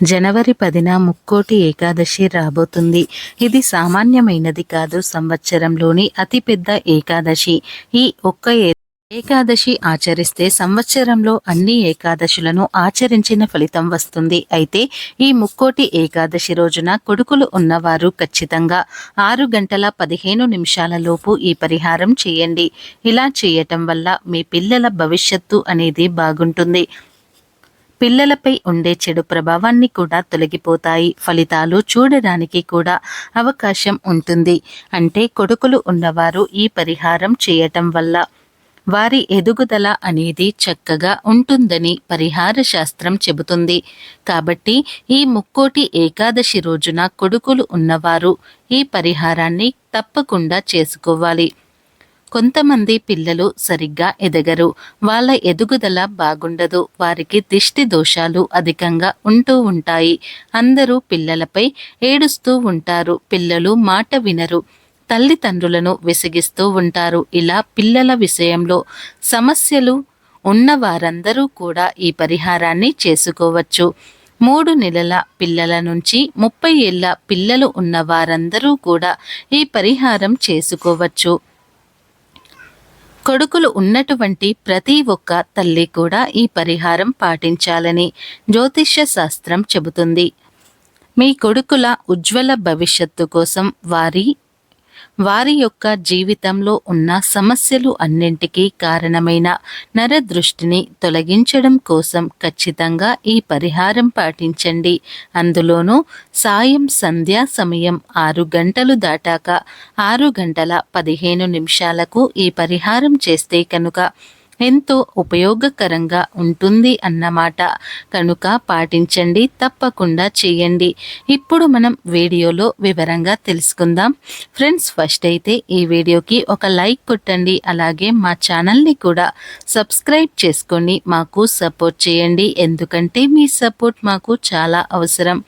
జనవరి పదిన ముక్కోటి ఏకాదశి రాబోతుంది. ఇది సామాన్యమైనది కాదు. సంవత్సరంలోని అతిపెద్ద ఏకాదశి. ఈ ఒక్క ఏకాదశి ఆచరిస్తే సంవత్సరంలో అన్ని ఏకాదశులను ఆచరించిన ఫలితం వస్తుంది. అయితే ఈ ముక్కోటి ఏకాదశి రోజున కొడుకులు ఉన్నవారు ఖచ్చితంగా ఆరు గంటల పదిహేను నిమిషాలలోపు ఈ పరిహారం చేయండి. ఇలా చేయటం వల్ల మీ పిల్లల భవిష్యత్తు అనేది బాగుంటుంది. పిల్లలపై ఉండే చెడు ప్రభావాన్ని కూడా తొలగిపోతాయి. ఫలితాలు చూడడానికి కూడా అవకాశం ఉంటుంది. అంటే కొడుకులు ఉన్నవారు ఈ పరిహారం చేయటం వల్ల వారి ఎదుగుదల అనేది చక్కగా ఉంటుందని పరిహార శాస్త్రం చెబుతుంది. కాబట్టి ఈ ముక్కోటి ఏకాదశి రోజున కొడుకులు ఉన్నవారు ఈ పరిహారాన్ని తప్పకుండా చేసుకోవాలి. కొంతమంది పిల్లలు సరిగ్గా ఎదగరు. వాళ్ళ ఎదుగుదల బాగుండదు. వారికి దిష్టి దోషాలు అధికంగా ఉంటూ ఉంటాయి. అందరూ పిల్లలపై ఏడుస్తూ ఉంటారు. పిల్లలు మాట వినరు. తల్లిదండ్రులను విసిగిస్తూ ఉంటారు. ఇలా పిల్లల విషయంలో సమస్యలు ఉన్న వారందరూ కూడా ఈ పరిహారాన్ని చేసుకోవచ్చు. మూడు నెలల పిల్లల నుంచి ముప్పై ఏళ్ళ పిల్లలు ఉన్న వారందరూ కూడా ఈ పరిహారం చేసుకోవచ్చు. కొడుకులు ఉన్నటువంటి ప్రతి ఒక్క తల్లి కూడా ఈ పరిహారం పాటించాలని జ్యోతిష్య శాస్త్రం చెబుతుంది. మీ కొడుకుల ఉజ్వల భవిష్యత్తు కోసం వారి వారి యొక్క జీవితంలో ఉన్న సమస్యలు అన్నింటికీ కారణమైన నరదృష్టిని తొలగించడం కోసం ఖచ్చితంగా ఈ పరిహారం పాటించండి. అందులోనూ సాయం సంధ్యా సమయం ఆరు గంటలు దాటాక ఆరు గంటల పదిహేను నిమిషాలకు ఈ పరిహారం చేస్తే కనుక ఎంతో ఉపయోగకరంగా ఉంటుంది అన్నమాట. కనుక పాటించండి తప్పకుండా చేయండి. ఇప్పుడు మనం వీడియోలో వివరంగా తెలుసుకుందాం. ఫ్రెండ్స్ ఫస్ట్ అయితే ఈ వీడియోకి ఒక లైక్ కొట్టండి అలాగే మా ఛానల్ని కూడా సబ్స్క్రైబ్ చేసుకొని మాకు సపోర్ట్ చేయండి. ఎందుకంటే మీ సపోర్ట్ మాకు చాలా అవసరం.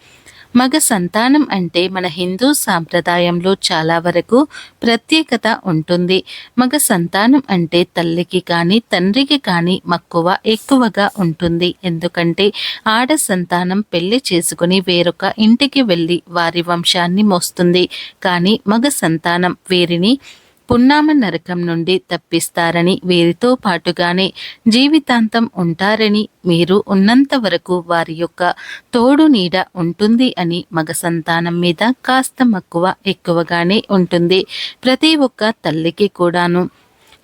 మగ సంతానం అంటే మన హిందూ సాంప్రదాయంలో చాలా వరకు ప్రత్యేకత ఉంటుంది. మగ సంతానం అంటే తల్లికి కానీ తండ్రికి కానీ మక్కువ ఎక్కువగా ఉంటుంది. ఎందుకంటే ఆడ సంతానం పెళ్ళి చేసుకుని వేరొక ఇంటికి వెళ్ళి వారి వంశాన్ని మోస్తుంది. కానీ మగ సంతానం వీరిని పున్నామ నరకం నుండి తప్పిస్తారని వీరితో పాటుగానే జీవితాంతం ఉంటారని మీరు ఉన్నంత వరకు వారి యొక్క తోడు నీడ ఉంటుంది అని మగ సంతానం మీద కాస్త మక్కువ ఎక్కువగానే ఉంటుంది. ప్రతి ఒక్క తల్లికి కూడాను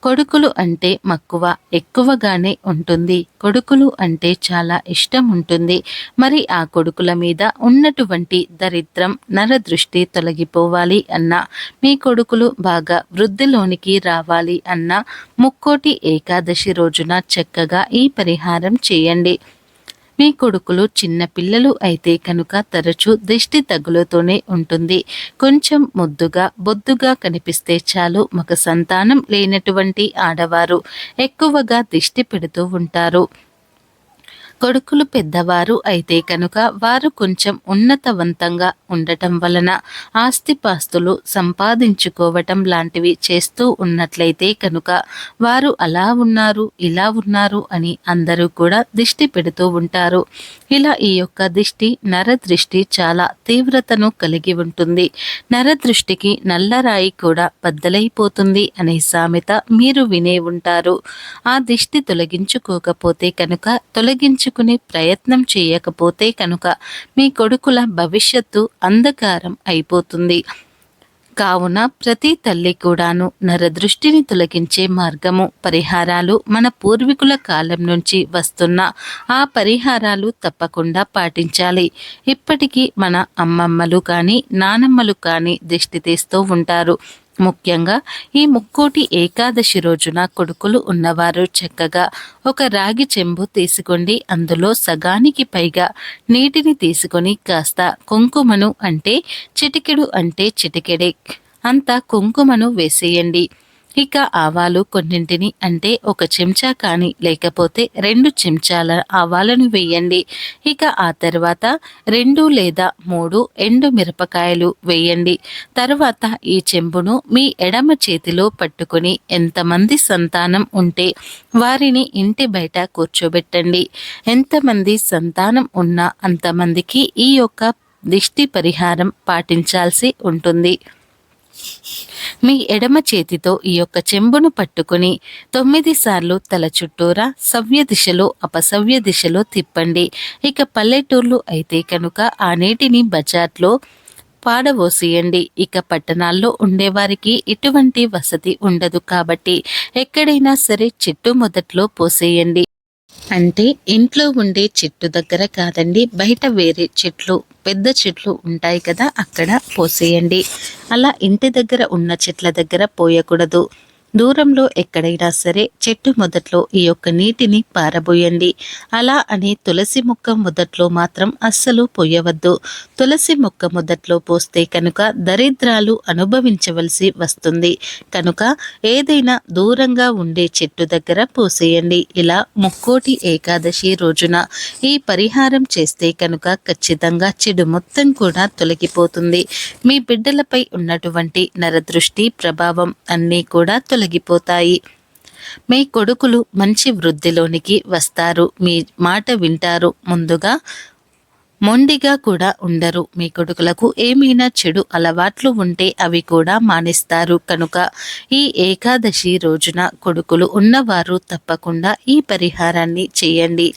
కొడుకులు అంటే మక్కువ ఎక్కువగానే ఉంటుంది. కొడుకులు అంటే చాలా ఇష్టం ఉంటుంది మరి ఆ కొడుకుల మీద ఉన్నటువంటి దరిద్రం నరదృష్టి తొలగిపోవాలి అన్న మీ కొడుకులు బాగా వృద్ధిలోనికి రావాలి అన్న ముక్కోటి ఏకాదశి రోజున చక్కగా ఈ పరిహారం చేయండి. మీ కొడుకులు చిన్న పిల్లలు అయితే కనుక తరచూ దిష్టి తగులుతూనే ఉంటుంది. కొంచెం ముద్దుగా బొద్దుగా కనిపిస్తే చాలు మగ సంతానం లేనటువంటి ఆడవారు ఎక్కువగా దిష్టి పెడుతూ ఉంటారు. కొడుకులు పెద్దవారు అయితే కనుక వారు కొంచెం ఉన్నతవంతంగా ఉండటం వలన ఆస్తిపాస్తులు సంపాదించుకోవటం లాంటివి చేస్తూ ఉన్నట్లయితే కనుక వారు అలా ఉన్నారు ఇలా ఉన్నారు అని అందరూ కూడా దిష్టి పెడుతూ ఉంటారు. ఇలా ఈ యొక్క దిష్టి నరదృష్టి చాలా తీవ్రతను కలిగి ఉంటుంది. నరదృష్టికి నల్లరాయి కూడా బద్దలైపోతుంది అనే సామెత మీరు వినే ఉంటారు. ఆ దిష్టి తొలగించుకోకపోతే కనుక తొలగించు తొలగించుకునే ప్రయత్నం చేయకపోతే కనుక మీ కొడుకుల భవిష్యత్తు అంధకారం అయిపోతుంది. కావున ప్రతి తల్లి కూడాను నరదృష్టిని తొలగించే మార్గము పరిహారాలు మన పూర్వీకుల కాలం నుంచి వస్తున్న ఆ పరిహారాలు తప్పకుండా పాటించాలి. ఇప్పటికీ మన అమ్మమ్మలు కానీ నానమ్మలు కానీ దిష్టి తీస్తూ ఉంటారు. ముఖ్యంగా ఈ ముక్కోటి ఏకాదశి రోజున కొడుకులు ఉన్నవారు చక్కగా ఒక రాగి చెంబు తీసుకోండి. అందులో సగానికి పైగా నీటిని తీసుకొని కాస్త కుంకుమను అంటే చిటికెడు అంటే చిటికెడే అంత కుంకుమను వేసేయండి. ఇక ఆవాలు కొన్నింటిని అంటే ఒక చెంచా కానీ లేకపోతే రెండు చెంచాల ఆవాలను వేయండి. ఇక ఆ తర్వాత రెండు లేదా మూడు ఎండు మిరపకాయలు వేయండి. తర్వాత ఈ చెంబును మీ ఎడమ చేతిలో పట్టుకుని ఎంతమంది సంతానం ఉంటే వారిని ఇంటి బయట కూర్చోబెట్టండి. ఎంతమంది సంతానం ఉన్నా అంతమందికి ఈ యొక్క దిష్టి పరిహారం పాటించాల్సి ఉంటుంది. మీ ఎడమ చేతితో ఈ యొక్క చెంబును పట్టుకుని తొమ్మిది సార్లు తల చుట్టూరా సవ్య దిశలో అపసవ్య దిశలో తిప్పండి. ఇక పల్లెటూర్లు అయితే కనుక ఆ నీటిని బజార్లో పాడబోసేయండి ఇక పట్టణాల్లో ఉండేవారికి ఎటువంటి వసతి ఉండదు కాబట్టి ఎక్కడైనా సరే చెట్టు మొదట్లో పోసేయండి. అంటే ఇంట్లో ఉండే చెట్టు దగ్గర కాదండి బయట వేరే చెట్లు పెద్ద చెట్లు ఉంటాయి కదా అక్కడ పోసేయండి. అలా ఇంటి దగ్గర ఉన్న చెట్ల దగ్గర పోయకూడదు. దూరంలో ఎక్కడైనా సరే చెట్టు మొదట్లో ఈ యొక్క నీటిని పారబోయండి. అలా అని తులసి మొక్క మొదట్లో మాత్రం అస్సలు పోయవద్దు. తులసి మొక్క మొదట్లో పోస్తే కనుక దరిద్రాలు అనుభవించవలసి వస్తుంది. కనుక ఏదైనా దూరంగా ఉండే చెట్టు దగ్గర పోసేయండి. ఇలా ముక్కోటి ఏకాదశి రోజున ఈ పరిహారం చేస్తే కనుక ఖచ్చితంగా చెడు మొత్తం కూడా తొలగిపోతుంది. మీ బిడ్డలపై ఉన్నటువంటి నరదృష్టి ప్రభావం అన్నీ కూడా తొలగిపోతాయి. మీ కొడుకులు మంచి వృద్ధిలోనికి వస్తారు. మీ మాట వింటారు. ముందుగా మొండిగా కూడా ఉండరు. మీ కొడుకులకు ఏమైనా చెడు అలవాట్లు ఉంటే అవి కూడా మానేస్తారు. కనుక ఈ ఏకాదశి రోజున కొడుకులు ఉన్నవారు తప్పకుండా ఈ పరిహారాన్ని చేయండి.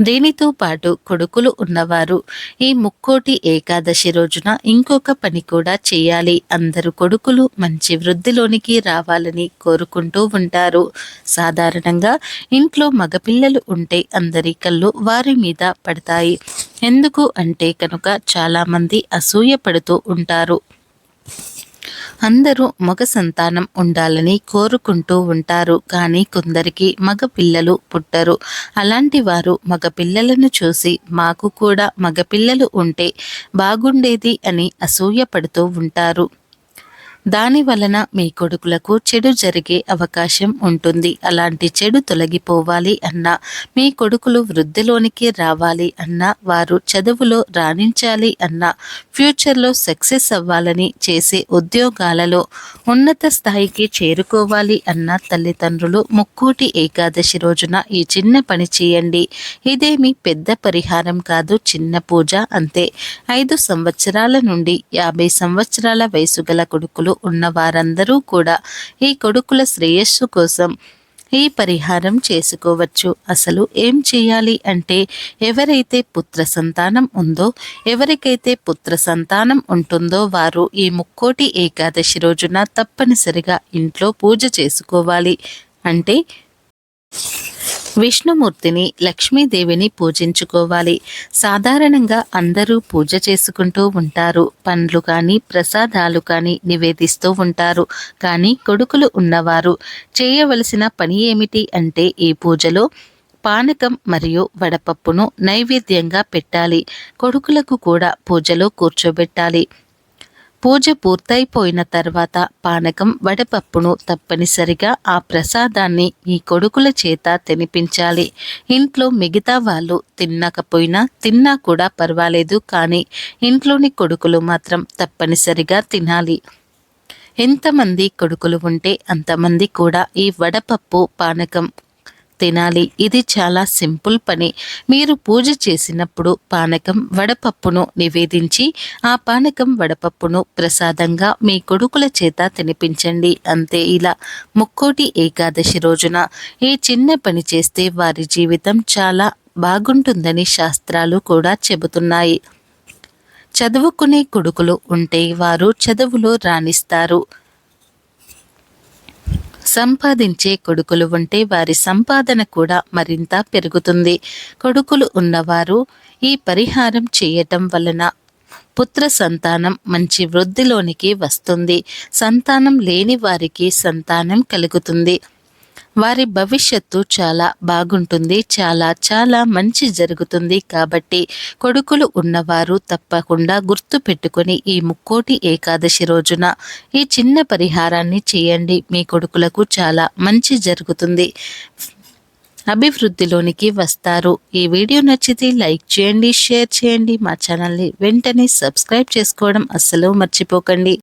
దీనితో పాటు కొడుకులు ఉన్నవారు ఈ ముక్కోటి ఏకాదశి రోజున ఇంకొక పని కూడా చేయాలి. అందరు కొడుకులు మంచి వృద్ధిలోనికి రావాలని కోరుకుంటూ ఉంటారు. సాధారణంగా ఇంట్లో మగపిల్లలు ఉంటే అందరి కళ్ళు వారి మీద పడతాయి. ఎందుకు అంటే కనుక చాలామంది అసూయ పడుతూ ఉంటారు. అందరూ మగ సంతానం ఉండాలని కోరుకుంటూ ఉంటారు. కానీ కొందరికి మగ పిల్లలు పుట్టరు. అలాంటి వారు మగ పిల్లలను చూసి మాకు కూడా మగ పిల్లలు ఉంటే బాగుండేది అని అసూయపడుతూ ఉంటారు. దాని వలన మీ కొడుకులకు చెడు జరిగే అవకాశం ఉంటుంది. అలాంటి చెడు తొలగిపోవాలి అన్నా మీ కొడుకులు వృద్ధిలోనికి రావాలి అన్నా వారు చదువులో రాణించాలి అన్నా ఫ్యూచర్లో సక్సెస్ అవ్వాలని చేసే ఉద్యోగాలలో ఉన్నత స్థాయికి చేరుకోవాలి అన్న తల్లిదండ్రులు ముక్కోటి ఏకాదశి రోజున ఈ చిన్న పని చేయండి. ఇదేమి పెద్ద పరిహారం కాదు చిన్న పూజ అంతే. ఐదు సంవత్సరాల నుండి యాభై సంవత్సరాల వయసు గల కొడుకులు ఉన్న వారందరూ కూడా ఈ కొడుకుల శ్రేయస్సు కోసం ఈ పరిహారం చేసుకోవచ్చు. అసలు ఏం చేయాలి అంటే ఎవరైతే పుత్ర సంతానం ఉందో ఎవరికైతే పుత్ర సంతానం ఉంటుందో వారు ఈ ముక్కోటి ఏకాదశి రోజున తప్పనిసరిగా ఇంట్లో పూజ చేసుకోవాలి. అంటే విష్ణుమూర్తిని లక్ష్మీదేవిని పూజించుకోవాలి. సాధారణంగా అందరూ పూజ చేసుకుంటూ ఉంటారు. పండ్లు కానీ ప్రసాదాలు కానీ నివేదిస్తూ ఉంటారు. కానీ కొడుకులు ఉన్నవారు చేయవలసిన పని ఏమిటి అంటే ఈ పూజలో పానకం మరియు వడపప్పును నైవేద్యంగా పెట్టాలి. కొడుకులకు కూడా పూజలో కూర్చోబెట్టాలి. పూజ పూర్తయిపోయిన తర్వాత పానకం వడపప్పును తప్పనిసరిగా ఆ ప్రసాదాన్ని ఈ కొడుకుల చేత తినిపించాలి. ఇంట్లో మిగతా వాళ్ళు తిన్నాకపోయినా తిన్నా కూడా పర్వాలేదు కానీ ఇంట్లోని కొడుకులు మాత్రం తప్పనిసరిగా తినాలి. ఎంతమంది కొడుకులు ఉంటే అంతమంది కూడా ఈ వడపప్పు పానకం తినాలి. ఇది చాలా సింపుల్ పని. మీరు పూజ చేసినప్పుడు పానకం వడపప్పును నివేదించి ఆ పానకం వడపప్పును ప్రసాదంగా మీ కొడుకుల చేత తినిపించండి. అంతే ఇలా ముక్కోటి ఏకాదశి రోజున ఈ చిన్న పని చేస్తే వారి జీవితం చాలా బాగుంటుందని శాస్త్రాలు కూడా చెబుతున్నాయి. చదువుకునే కొడుకులు ఉంటే వారు చదువులో రాణిస్తారు. సంపాదించే కొడుకులు ఉంటే వారి సంపాదన కూడా మరింత పెరుగుతుంది. కొడుకులు ఉన్నవారు ఈ పరిహారం చేయటం వలన పుత్ర సంతానం మంచి వృద్ధిలోనికి వస్తుంది. సంతానం లేని వారికి సంతానం కలుగుతుంది. వారి భవిష్యత్తు చాలా బాగుంటుంది చాలా చాలా మంచి జరుగుతుంది. కాబట్టి కొడుకులు ఉన్నవారు తప్పకుండా గుర్తు పెట్టుకొని ఈ ముక్కోటి ఏకాదశి రోజున ఈ చిన్న పరిహారాన్ని చేయండి. మీ కొడుకులకు చాలా మంచి జరుగుతుంది. అభివృద్ధిలోనికి వస్తారు. ఈ వీడియో నచ్చితే లైక్ చేయండి షేర్ చేయండి. మా ఛానల్ని వెంటనే సబ్స్క్రైబ్ చేసుకోవడం అస్సలు మర్చిపోకండి.